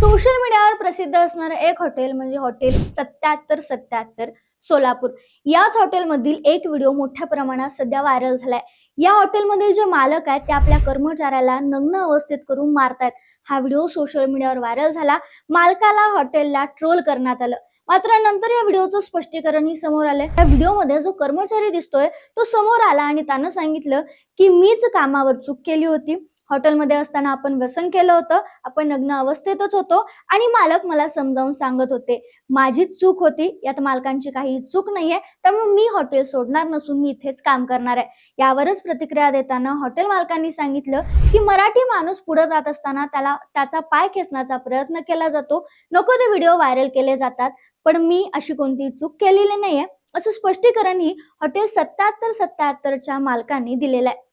Social मीडियावर प्रसिद्ध असणारं एक हॉटेल म्हणजे हॉटेल सत्याहत्तर सत्याहत्तर सोलापूर. याच हॉटेलमधील एक व्हिडिओ मोठ्या प्रमाणात सध्या व्हायरल झालाय. या हॉटेलमधील जे मालक आहेत ते आपल्या कर्मचाऱ्याला नग्न अवस्थेत करून मारतायत. हा व्हिडिओ सोशल मीडियावर व्हायरल झाला. मालकाला हॉटेलला ट्रोल करण्यात आलं. मात्र नंतर या व्हिडिओचं स्पष्टीकरणही समोर आलंय. या व्हिडिओमध्ये जो कर्मचारी दिसतोय तो समोर आला आणि त्यानं सांगितलं की मीच कामावर चूक केली होती. हॉटेलमध्ये असताना आपण व्यसन केलं होतं. आपण नग्न अवस्थेतच होतो. आणि मालक मला समजावून सांगत होते माझी चूक होती. यात मालकांची काही चूक नाहीये. त्यामुळे मी हॉटेल सोडणार नसून मी इथेच काम करणार आहे. यावरच प्रतिक्रिया देताना हॉटेल मालकांनी सांगितलं की मराठी माणूस पुढे जात असताना त्याला त्याचा पाय खेचण्याचा प्रयत्न केला जातो. नको ते व्हिडिओ व्हायरल केले जातात. पण मी अशी कोणती चूक केलेली नाहीये. असं स्पष्टीकरणही हॉटेल सत्याहत्तर सत्याहत्तरच्या मालकांनी दिलेलं आहे.